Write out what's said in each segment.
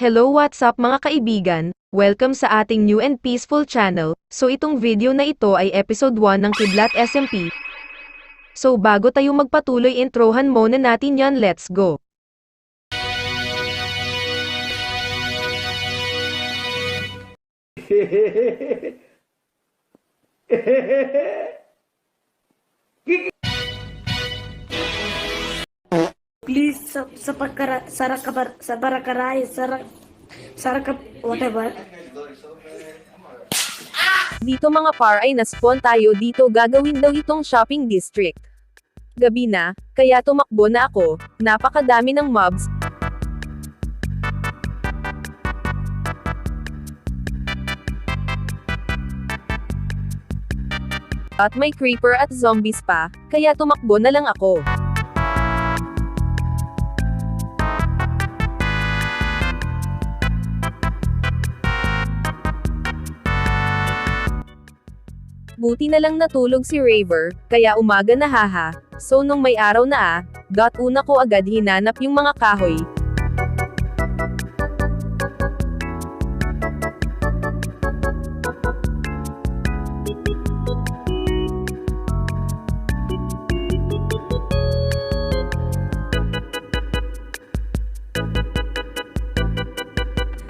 Hello what's up mga kaibigan, welcome sa ating new and peaceful channel, so itong video na ito ay episode 1 ng Kidlat SMP. So bago tayo magpatuloy introhan muna natin yan let's go. Please sa sa pagkara sa rakabar sa barakaray sa ra- sa rakap whatever. Dito mga par ay naspawn tayo dito gagawin daw itong shopping district. Gabi na, kaya tumakbo na ako, napakadami ng mobs, At may creeper at zombies pa, kaya tumakbo na lang ako. Buti na lang natulog si Raver, kaya umaga na haha. So nung may araw na ah, got una ko agad hinanap yung mga kahoy.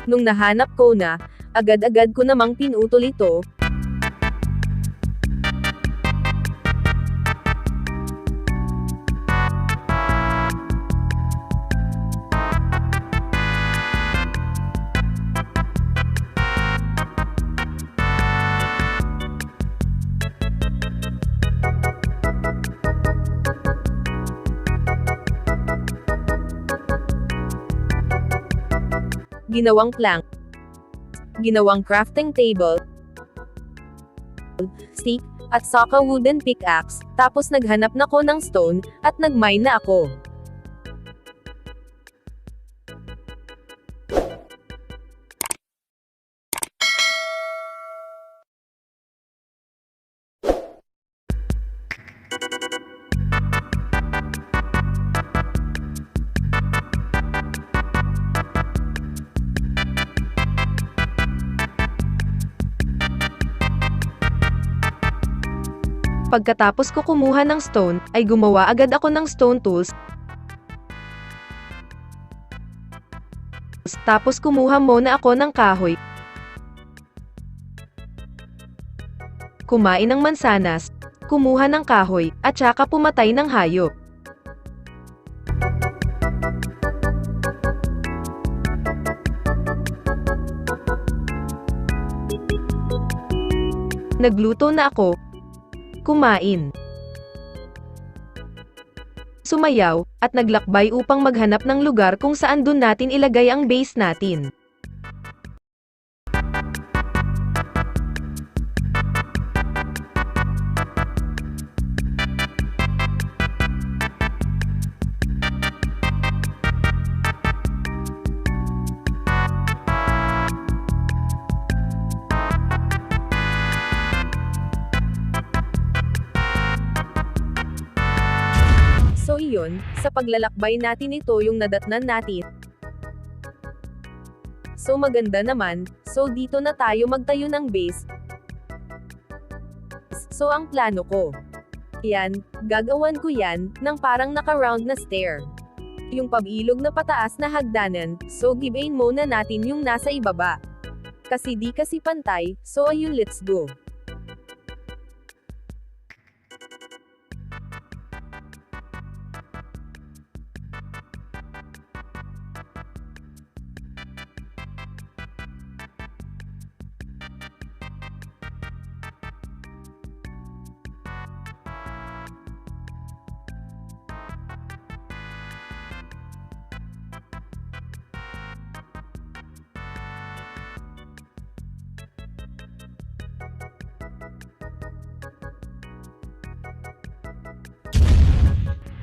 Nung nahanap ko na, agad-agad ko namang pinutol ito, ginawang plank, ginawang crafting table, stick, at saka wooden pickaxe, tapos naghanap na ko ng stone, at nagmine na ako. Pagkatapos ko kumuha ng stone, ay gumawa agad ako ng stone tools. Tapos kumuha muna ako ng kahoy. Kumain ng mansanas, kumuha ng kahoy, at saka pumatay ng hayop. Nagluto na ako, kumain. Sumayaw, at naglakbay upang maghanap ng lugar kung saan dun natin ilagay ang base natin. So iyon, sa paglalakbay natin ito yung nadatnan natin. So maganda naman, so dito na tayo magtayo ng base. So ang plano ko. Yan, gagawan ko yan, ng parang naka-round na stair. Yung pabilog na pataas na hagdanan, so gibain muna natin yung nasa ibaba. Kasi di kasi pantay, so ayun let's go.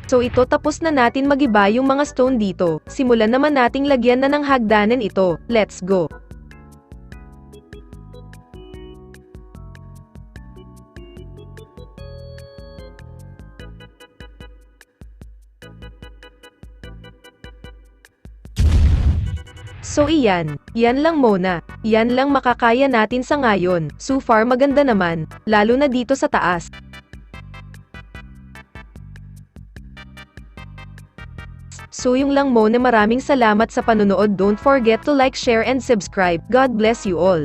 So ito tapos na natin magiba yung mga stone dito. Simulan naman nating lagyan na ng hagdanan ito. Let's go. So iyan, yan lang muna. Yan lang makakaya natin sa ngayon. So far maganda naman, lalo na dito sa taas. So yung lang muna maraming salamat sa panonood don't forget to like share and subscribe. God bless you all.